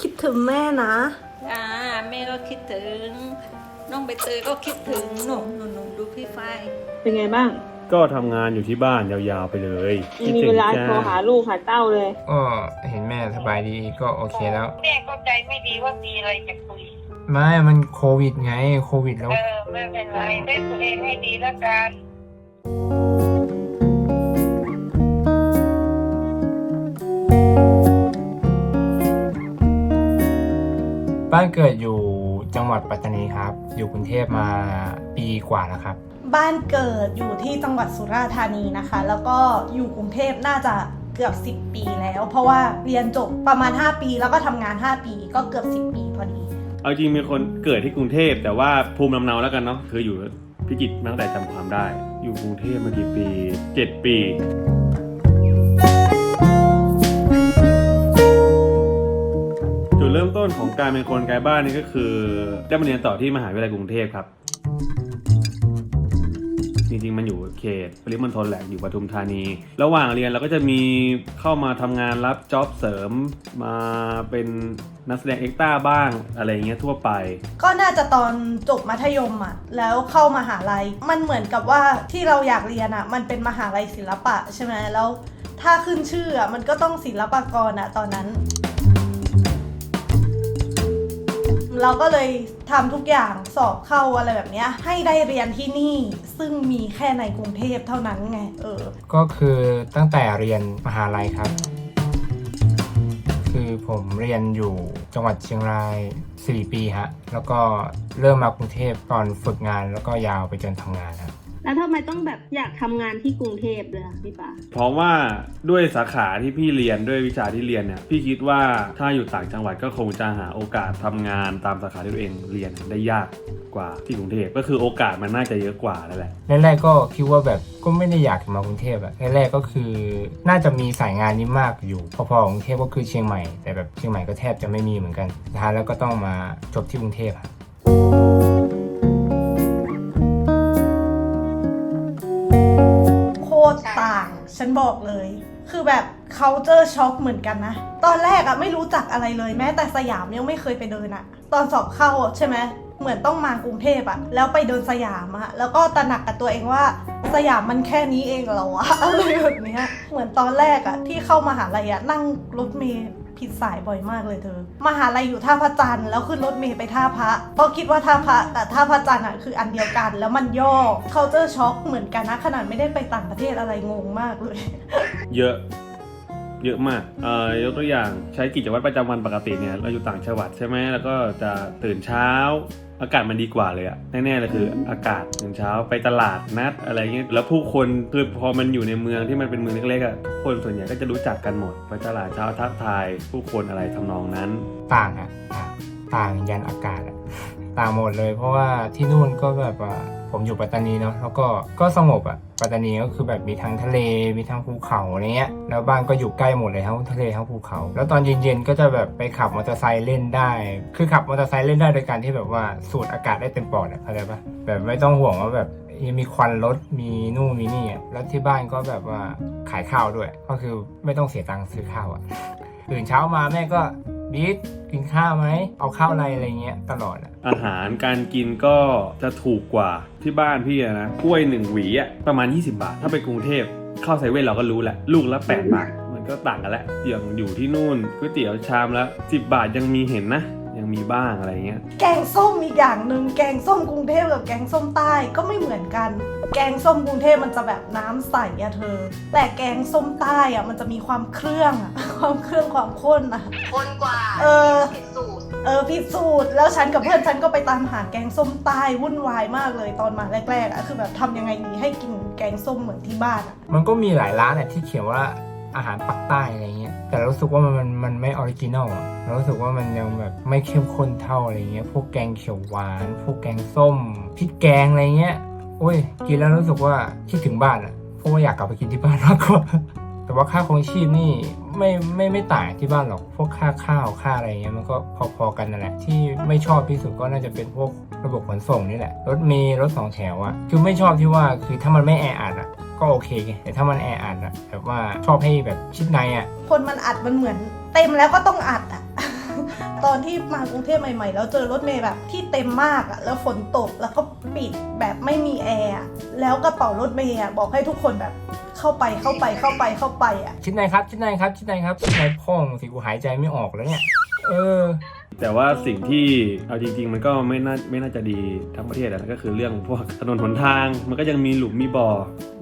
คิดถึงแม่นะ อ่าแม่ก็คิดถึง น้องใบเตยก็คิดถึงหนุ่มหนุ่มหนุ่มดูพี่ฝ้ายเป็นไงบ้าง ก็ทำงานอยู่ที่บ้านยาวๆไปเลยยังมีเวลาโทรหาลูกหาเต้าเลย ก็เห็นแม่สบายดีก็โอเคแล้ว แม่เข้าใจไม่ดีว่ามีอะไรจะคุย ไม่ มันโควิดไง โควิดแล้ว เออไม่เป็นไรเล่นตัวเองให้ดีแล้วกัน บ้านเกิดอยู่จังหวัดปัตตานีครับ อยู่กรุงเทพมาปีกว่าแล้วครับ บ้านเกิดอยู่ที่จังหวัดสุราษฎร์ธานีนะคะ แล้วก็อยู่กรุงเทพน่าจะเกือบ 10 ปีแล้ว เพราะว่าเรียนจบประมาณ 5 ปีแล้วก็ทำงาน 5 ปีก็เกือบ 10 ปีพอดี เอาจริงมีคนเกิดที่กรุงเทพแต่ว่าภูมิลำเนาแล้วกันเนาะคืออยู่พิจิตรตั้งแต่จำความได้ อยู่กรุงเทพมากี่ปีเจ็ดปี ดเริ่มต้นของการเป็นคนไกลบ้านนี่ก็คือได้มาเรียนต่อที่มหาวิทยาลัยกรุงเทพครับ จริงๆ มันอยู่เขตปริมณฑลแหละอยู่ปทุมธานี ระหว่างเรียนเราก็จะมีเข้ามาทำงานรับจ็อบเสริมมาเป็นนักแสดงเอ็กต้าบ้างอะไรอย่างเงี้ยทั่วไป ก็น่าจะตอนจบมัธยมอะแล้วเข้ามาหาลัย มันเหมือนกับว่าที่เราอยากเรียนอะ มันเป็นมหาลัยศิลปะใช่ไหมแล้ว ถ้าขึ้นชื่ออะมันก็ต้องศิลปากรอะตอนนั้น เราก็เลยทำทุกอย่างสอบเข้าอะไรแบบเนี้ยให้ได้เรียนที่นี่ซึ่งมีแค่ในกรุงเทพเท่านั้นไงเออ ก็คือตั้งแต่เรียนมหาลัยครับ คือผมเรียนอยู่จังหวัดเชียงราย 4 ปีฮะแล้วก็เริ่มมากรุงเทพตอนฝึกงานแล้วก็ยาวไปจนทำงานครับ แล้วทำไมต้องแบบอยากทำงานที่กรุงเทพเลยอะพี่ปาเพราะว่าด้วยสาขาที่พี่เรียนด้วยวิชาที่เรียนเนี่ยพี่คิดว่าถ้าอยู่ต่างจังหวัดก็คงจะหาโอกาสทำงานตามสาขาที่ตัวเองเรียนได้ยากกว่าที่กรุงเทพก็คือโอกาสมันน่าจะเยอะกว่านั่นแหละ แรกๆก็คิดว่าแบบก็ไม่ได้อยากมากรุงเทพอะแรกๆก็คือน่าจะมีสายงานนี้มากอยู่ พอๆกรุงเทพก็คือเชียงใหม่ แต่แบบเชียงใหม่ก็แทบจะไม่มีเหมือนกันสุดท้ายแล้วก็ต้องมาจบที่กรุงเทพอะ ต่าง ฉันบอกเลย คือแบบเขาเจอช็อกเหมือนกันนะ ตอนแรกอะไม่รู้จักอะไรเลยแม้แต่สยามยังไม่เคยไปเดินอะตอนสอบเข้าใช่ไหมเหมือนต้องมากรุงเทพอะแล้วไปเดินสยามอะแล้วก็ตระหนักกับตัวเองว่าสยามมันแค่นี้เองเหรอวะอะไรแบบเนี้ยเหมือนตอนแรกอะที่เข้ามาหาลัยอะนั่งรถเมล์ ผิดสายบ่อยมากเลยเธอ มหาลัยอยู่ท่าพระจันทร์แล้วขึ้นรถเมล์ไปท่าพระเพราะคิดว่าท่าพระกับท่าพระจันทร์อะคืออันเดียวกันแล้วมันย่อ culture shock เหมือนกันนะขนาดไม่ได้ไปต่างประเทศอะไรงงมากเลย เยอะเยอะมากเอ่อยกตัวอย่างใช้กิจวัตรประจำวันปกติเนี่ยเราอยู่ต่างจังหวัดใช่ไหมแล้วก็จะตื่นเช้า อากาศมันดีกว่าเลยอะแน่ๆเลยคือ อากาศตื่นเช้าไปตลาดนัดอะไรเงี้ยแล้วผู้คนคือพอมันอยู่ในเมืองที่มันเป็นเมืองเล็กๆอะคนส่วนใหญ่ก็จะรู้จักกันหมด ไปตลาดเช้าทักทาย ผู้คนอะไรทำนองนั้นต่างอะต่างต่างยันอากาศอะต่างหมดเลย เพราะว่าที่นู่นก็แบบว่า ผมอยู่ปัตตานีเนาะแล้วก็ก็สงบอะปัตตานีก็คือแบบมีทั้งทะเลมีทั้งภูเขาอะไรเงี้ยแล้วบ้านก็อยู่ใกล้หมดเลยทั้งทะเลทั้งภูเขา แล้วตอนเย็นๆก็จะแบบไปขับมอเตอร์ไซค์เล่นได้ คือขับมอเตอร์ไซค์เล่นได้โดยการที่แบบว่าสูดอากาศได้เต็มปอดอะเข้าใจปะแบบไม่ต้องห่วงว่าแบบยังมีควันรถมีนู่นมีนี่อะแล้วที่บ้านก็แบบว่าขายข้าวด้วย ก็คือไม่ต้องเสียตังค์ซื้อข้าวอะตื่นเช้ามาแม่ก็ บิ๊กกินข้าวไหม เอาข้าวอะไรอะไรเงี้ยตลอดอะอาหารการกินก็จะถูกกว่าที่บ้านพี่อะนะกล้วยหนึ่งหวีอะประมาณ 20 บาท ถ้าไปกรุงเทพเข้าไซเว่นเราก็รู้แหละ ลูกละ8บาทมันก็ต่างกันแหละอย่างอยู่ที่นู่นก๋วยเตี๋ยวชามละ10 บาทยังมีเห็นนะ มีบ้างอะไรเงี้ย แกงส้มอีกอย่างหนึ่งแกงส้มกรุงเทพกับแกงส้มใต้ก็ไม่เหมือนกัน แกงส้มกรุงเทพมันจะแบบน้ำใสอะเธอ แต่แกงส้มใต้อะมันจะมีความเครื่องอะ ความเครื่องความข้นอะ คนกว่าเออ ผิดสูตรเออพิสูจน์แล้วฉันกับเพื่อนฉันก็ไปตามหาแกงส้มใต้วุ่นวายมากเลยตอนมาแรกๆอะคือแบบทำยังไงดีให้กินแกงส้มเหมือนที่บ้านอะมันก็มีหลายร้านอะที่เขียนว่า อาหารปักใต้อะไรเงี้ย แต่รู้สึกว่ามันมันมันไม่ออริจินอลอะเรารู้สึกว่ามันยังแบบไม่เข้มข้นเท่าอะไรเงี้ย พวกแกงเขียวหวาน พวกแกงส้มพริกแกงอะไรเงี้ย โอ้ย กินแล้วรู้สึกว่าคิดถึงบ้านอะเพราะว่าอยากกลับไปกินที่บ้านมากกว่า แต่ว่าค่าครองชีพนี่ ไม่ไม่ไม่ต่างที่บ้านหรอก พวกค่าข้าวค่าอะไรเงี้ยมันก็พอๆกันนั่นแหละ ที่ไม่ชอบที่สุดก็น่าจะเป็นพวกระบบขนส่งนี่แหละ รถเมล์รถสองแถวอะคือไม่ชอบที่ว่าคือถ้ามันไม่แออัดอะก็โอเคไงแต่ถ้ามันแออัดอะแบบว่าชอบให้แบบชิดในอะคนมันอัดมันเหมือนเต็มแล้วก็ต้องอัดอะตอนที่มากรุงเทพใหม่ๆ แล้วเจอรถเมล์แบบที่เต็มมากอะแล้วฝนตกแล้วก็ปิดแบบไม่มีแอร์แล้วกระเป๋ารถเมล์อะบอกให้ทุกคนแบบ เข้าไปเข้าไปเข้าไปเข้าไปอะชิดในครับชิดในครับชิดในครับชิดในพ่องสิกูหายใจไม่ออกแล้วเนี่ย เออแต่ว่าสิ่งที่เอาจริง ๆ มันก็ไม่น่าไม่น่าจะดีทั้งประเทศอะนะก็คือเรื่องพวกถนนหนทาง มันก็ยังมีหลุมมีบ่อ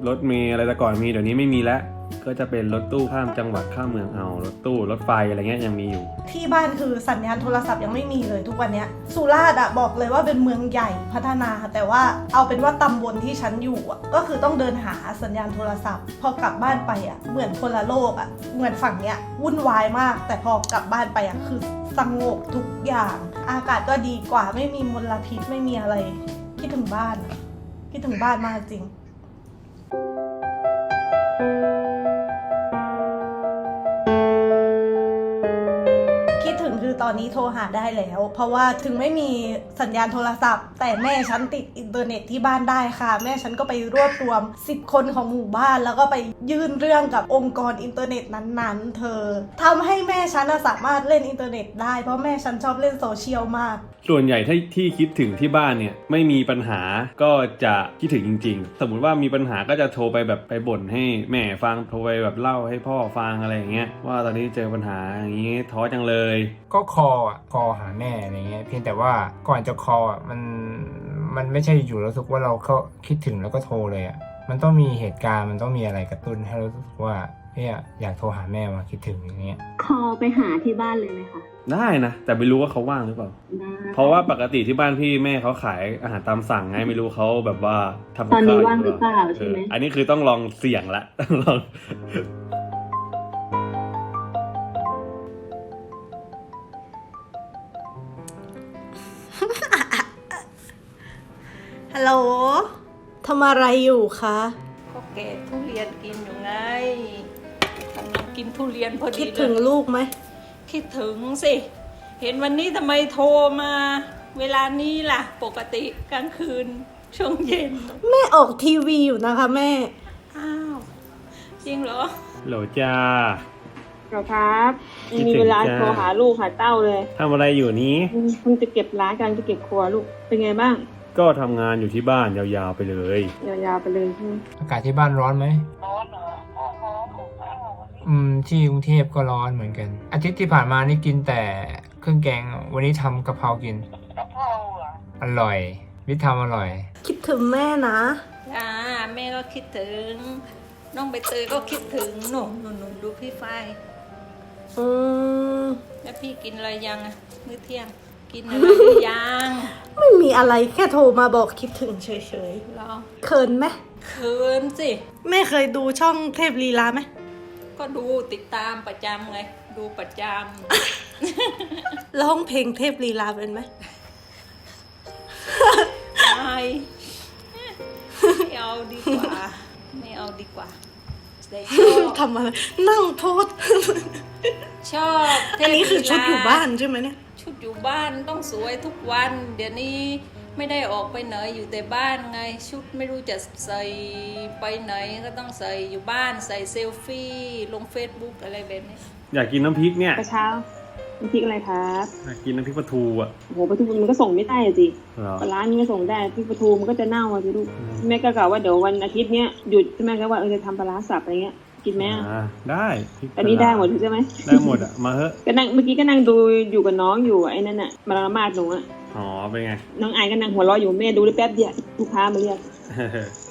รถเมล์อะไรแต่ก่อนมีเดี๋ยวนี้ไม่มีแล้วก็จะเป็นรถตู้ข้ามจังหวัดข้ามเมืองเอา รถตู้รถไฟอะไรเงี้ยยังมีอยู่ ที่บ้านคือสัญญาณโทรศัพท์ยังไม่มีเลยทุกวันนี้สุราษฎร์อะบอกเลยว่าเป็นเมืองใหญ่พัฒนา แต่ว่าเอาเป็นว่าตำบลที่ฉันอยู่อะก็คือต้องเดินหาสัญญาณโทรศัพท์ พอกลับบ้านไปอะเหมือนคนละโลกอะเหมือนฝั่งเนี้ยวุ่นวายมาก แต่พอกลับบ้านไปอะคือสงบทุกอย่าง อากาศก็ดีกว่าไม่มีมลพิษไม่มีอะไร คิดถึงบ้าน คิดถึงบ้านมากจริงคิด อตอนนี้โทรหาได้แล้ว เพราะว่าถึงไม่มีสัญญาณโทรศัพท์ แต่แม่ฉันติดอินเทอร์เน็ตที่บ้านได้ค่ะ แม่ฉันก็ไปรวบรวม 10 คนของหมู่บ้าน แล้วก็ไปยื่นเรื่องกับองค์กรอินเทอร์เน็ตนั้นๆ เธอทำให้แม่ฉันสามารถเล่นอินเทอร์เน็ตได้เพราะแม่ฉันชอบเล่นโซเชียลมาก ส่วนใหญ่ที่ที่คิดถึงที่บ้านเนี่ยไม่มีปัญหาก็จะคิดถึงจริง ๆ สมมุติว่ามีปัญหาก็จะโทรไปแบบไปบ่นให้แม่ฟังโทรไปแบบเล่าให้พ่อฟังอะไรอย่างเงี้ยว่าตอนนี้เจอปัญหาอย่างงี้ท้อจังเลย ก็คออะคอหาแม่อะไรเงี้ยเพียงแต่ว่าก่อนจะคออะมันมันไม่ใช่อยู่แล้วรู้สึกว่าเราเขาคิดถึงแล้วก็โทรเลยอะมันต้องมีเหตุการณ์มันต้องมีอะไรกระตุ้นให้รู้สึกว่า เนี่ยอยากโทรหาแม่มาคิดถึงอย่างเงี้ย คอไปหาที่บ้านเลยไหมคะได้นะ แต่ไม่รู้ว่าเขาว่างหรือเปล่า ได้เพราะว่าปกติที่บ้านพี่แม่เขาขายอาหารตามสั่งไงไม่รู้เขาแบบว่าทำตอนนี้กับข้ว่างยู่หรือเปล่าใช่ไหมเอออันนี้คือต้องลองเสี่ยงละต้องลองฮัลโหล ทำอะไรอยู่คะ ก็แกะทุเรียนกินอยู่ไง กำลังกินทุเรียนพอดีคิดถึงเลยลูกไหม คิดถึงสิ เห็นวันนี้ทำไมโทรมา เวลานี้ล่ะ ปกติกลางคืนช่วงเย็น แม่ออกทีวีอยู่นะคะแม่ อ้าว จริงเหรอ โหลจ้า เหรอครับคิดถึงมีเวลาจ้า โทรหาลูกหาเต้าเลยทำอะไรอยู่นี้ คุณจะเก็บร้านกันจะเก็บครัวลูก เป็นไงบ้างก็ทำงานอยู่ที่บ้านยาวๆไปเลย ยาวๆไปเลยใช่ไหมอากาศที่บ้านร้อนไหมร้อนเหรอ อืมที่กรุงเทพก็ร้อนเหมือนกัน อาทิตย์ที่ผ่านมานี่กินแต่เครื่องแกง วันนี้ทำกะเพรากิน กะเพราอะอร่อยวิทย์ทำอร่อย คิดถึงแม่นะจ้าแม่ก็คิดถึง น้องใบเตยก็คิดถึงหนูหนูหนูดูพี่ฝ้ายอืมแล้วพี่กินอะไรยังอะมื้อเที่ยง กินอะไรหรือยังไม่มีอะไรแค่โทรมาบอกคิดถึงเฉยเหรอๆเขินไหมเขินสิแม่เคยดูช่องเทพลีลาไหม ก็ดูติดตามประจำไง ดูประจร้องเพลงเทพลีลาเป็นไหมำไม่ไม่เอาดีกว่า ไม่เอาดีกว่าแต่ชอบทำอะไรนั่งโพสชอบเทพอันนี้คือชุดอยู่ลีลบ้านใช่ไหมเนี่ย ชุดอยู่บ้านต้องสวยทุกวัน เดี๋ยวนี้ ไม่ได้ออกไปไหนอยู่แต่บ้านไงชุดไม่รู้จะใส่ไปไหนก็ต้องใส่อยู่บ้านใส่เซลฟี่ลงเฟซบุ๊กอะไรแบบนี้ อยากกินน้ำพริกเนี่ยกระเช้าน้ำพริกอะไรครับอยากกินน้ำพริกปลาทูอะโอ้โหปลาทูมันก็ส่งไม่ได้อะสิเหรอ ปลาร้านี่ก็ส่งได้พริกปลาทูมันก็จะเน่าอะสิลูกอืม แม่ก็กล่าวว่าเดี๋ยววันอาทิตย์เนี้ยหยุดใช่ไหมก็ว่าเออจะทำปลาร้าสับอะไรเงี้ยกินไหมอะอ่าได้พริกอันนี้ได้หมดใช่ไหม ได้หมดอะมาเถอะก็นั่งเมื่อกี้ก็นั่งดูอยู่กับน้องอยู่ไอ้นั่นน่ะมาละมาดหนูอะ อ๋อเป็นไง น้องไอายก็นั่งหัวเราะอยู่แม่ดูได้แป๊บเดียวลูกค้ามาเรียก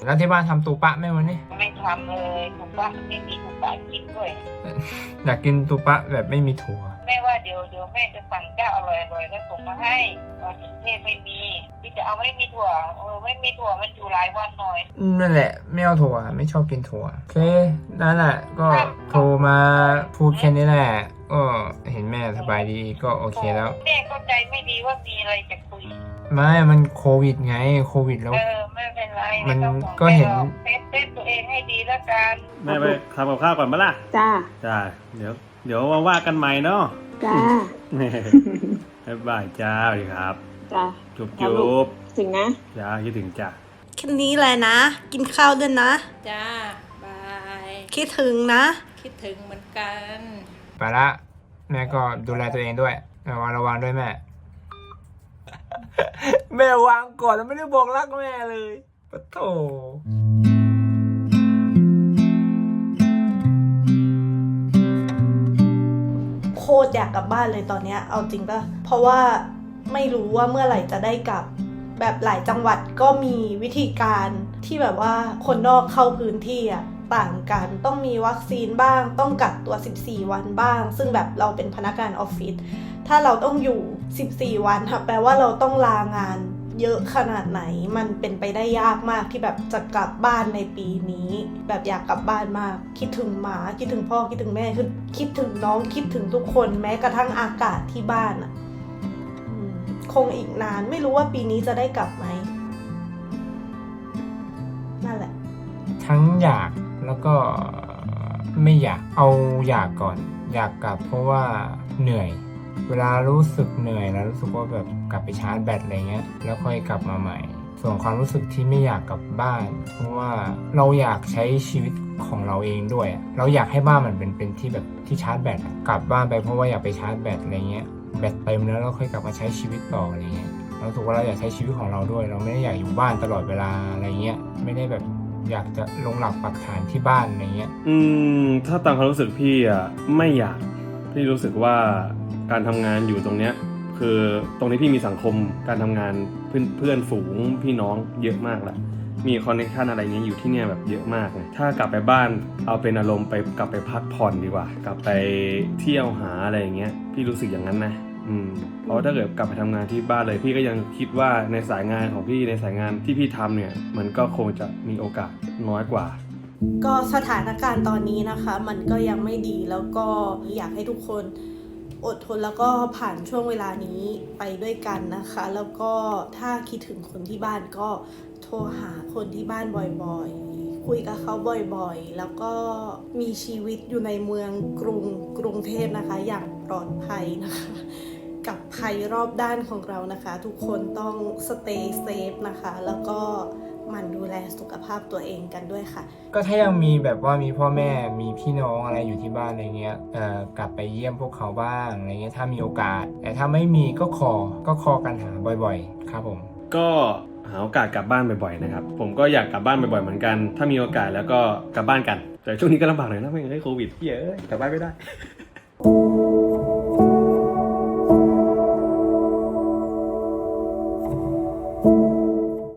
แล้วที่บ้านทำตูปะไหมวันนี้ ไม่ทำเลยถูกปะไม่มีถูกปะกินด้วย อยากกินตูปะแบบไม่มีถั่ว แม่ว่าเดี๋ยวเดี๋ยวแม่จะสั่งเจ้าอร่อยอร่อยๆแล้วส่งมาให้ตอนกรุงเทพไม่มีพี่จะเอาไม่มีถั่วเออไม่มีถั่วมันอยู่หลายวันหน่อยนั่นแหละไม่เอาถั่วไม่ชอบกินถั่วโอเคนั่นแหละก็โทรมาพูดแค่นี้แหละก็เห็นแม่สบายดีก็โอเคแล้ว แม่เข้าใจไม่ดีว่ามีอะไรจะคุยไม่มันโควิดไงโควิดแล้ว เออไม่เป็นไรมันไต้องห่วงก็เห็นแม่รอเซฟเซฟตัวเองให้ดีแล้วกันแม่ไปทำกับข้าวก่อนปะล่ะจ้าจ้าเดี๋ยว เดี๋ยวมาว่ากันใหม่เนาะจ้าบ๊ายบายจ้าสวัสดีครับ จ้าจุบครัจุบลูบถึงนะจ้าคิดถึงจ้าแค่นี้แหละนะ กินข้าวด้วยนะ จ้าบายคิดถึงนะ คิดถึงเหมือนกันไปละแม่ก็ดูแลตัวเองด้วยระวังระวังด้วยแม่ แม่วางก่อนแล้วไม่ได้บอกรักแม่เลยปะโถ ตรอยากกลับบ้านเลยตอนเนี้ยเอาจริงปะเพราะว่าไม่รู้ว่าเมื่อไหร่จะได้กลับ แบบหลายจังหวัดก็มีวิธีการที่แบบว่าคนนอกเข้าพื้นที่อะต่างกันต้องมีวัคซีนบ้าง ต้องกักตัว 14 วันบ้าง ซึ่งแบบเราเป็นพนักงานออฟฟิศถ้าเราต้องอยู่ 14 วันค่ะแปลว่าเราต้องลางาน เยอะขนาดไหน มันเป็นไปได้ยากมากที่แบบจะกลับบ้านในปีนี้ แบบอยากกลับบ้านมาก คิดถึงหมาคิดถึงพ่อคิดถึงแม่คือคิดถึงน้องคิดถึงทุกคนแม้กระทั่งอากาศที่บ้านอะคงอีกนานไม่รู้ว่าปีนี้จะได้กลับไหมนั่นแหละ ทั้งอยากแล้วก็ไม่อยากเอาอยากก่อน อยากกลับเพราะว่าเหนื่อย เวลารู้สึกเหนื่อยแล้วรู้สึกว่าแบบกลับไปชาร์จแบตอะไรเงี้ย แล้วค่อยกลับมาใหม่ ส่วนความรู้สึกที่ไม่อยากกลับบ้าน เพราะว่าเราอยากใช้ชีวิตของเราเองด้วย เราอยากให้บ้านมันเป็นเป็นที่แบบที่ชาร์จแบตกลับบ้านไปเพราะว่าอยากไปชาร์จแบตอะไรเงี้ยแบตเต็มแล้วเราค่อยกลับมาใช้ชีวิตต่ออะไรเงี้ยเราถูกว่าเราอยากใช้ชีวิตของเราด้วย เราไม่ได้อยากอยู่บ้านตลอดเวลาอะไรเงี้ยไม่ได้แบบอยากจะลงหลักปักฐานที่บ้านอะไรเงี้ย อืม ถ้าตามความรู้สึกพี่อะไม่อยาก พี่รู้สึกว่าการทำงานอยู่ตรงเนี้ยคือตรงนี้พี่มีสังคมการทำงานเพื่อนเพื่อนฝูงพี่น้องเยอะมากแหละมีคอนเนคชันอะไรเงี้ยอยู่ที่เนี่ยแบบเยอะมากเลยถ้ากลับไปบ้านเอาเป็นอารมณ์ไปกลับไปพักผ่อนดีกว่า กลับไปเที่ยวหาอะไรอย่างเงี้ยพี่รู้สึกอย่างนั้นนะอืมเพราะถ้าเกิดกลับไปทำงานที่บ้านเลยพี่ก็ยังคิดว่าในสายงานของพี่ในสายงานที่พี่ทำเนี่ย มันก็คงจะมีโอกาสน้อยกว่า ก็สถานการณ์ตอนนี้นะคะ มันก็ยังไม่ดีแล้วก็อยากให้ทุกคนอดทนแล้วก็ผ่านช่วงเวลานี้ไปด้วยกันนะคะ แล้วก็ถ้าคิดถึงคนที่บ้านก็โทรหาคนที่บ้านบ่อยๆ คุยกับเขาบ่อยๆ แล้วก็มีชีวิตอยู่ในเมืองกรุงกรุงเทพนะคะ อย่างปลอดภัยนะคะ กับภัยรอบด้านของเรานะคะ ทุกคนต้อง stay safe นะคะ แล้วก็ หมันดูแลสุขภาพตัวเองกันด้วยค่ะ ก็ถ้ายังมีแบบว่ามีพ่อแม่มีพี่น้องอะไรอยู่ที่บ้านอะไรเงี้ยเอ่อกลับไปเยี่ยมพวกเขาบ้างอะไรเงี้ยถ้ามีโอกาส แต่ถ้าไม่มีก็คอก็คอกันหาบ่อยๆ ครับผม ก็หาโอกาสกลับบ้านบ่อยๆนะครับ ผมก็อยากกลับบ้านบ่อยๆเหมือนกัน ถ้ามีโอกาสแล้วก็กลับบ้านกัน แต่ช่วงนี้ก็ลำบากหน่อยนะไม่งั้นโควิดเหี้ยเอะกลับบ้านไม่ได้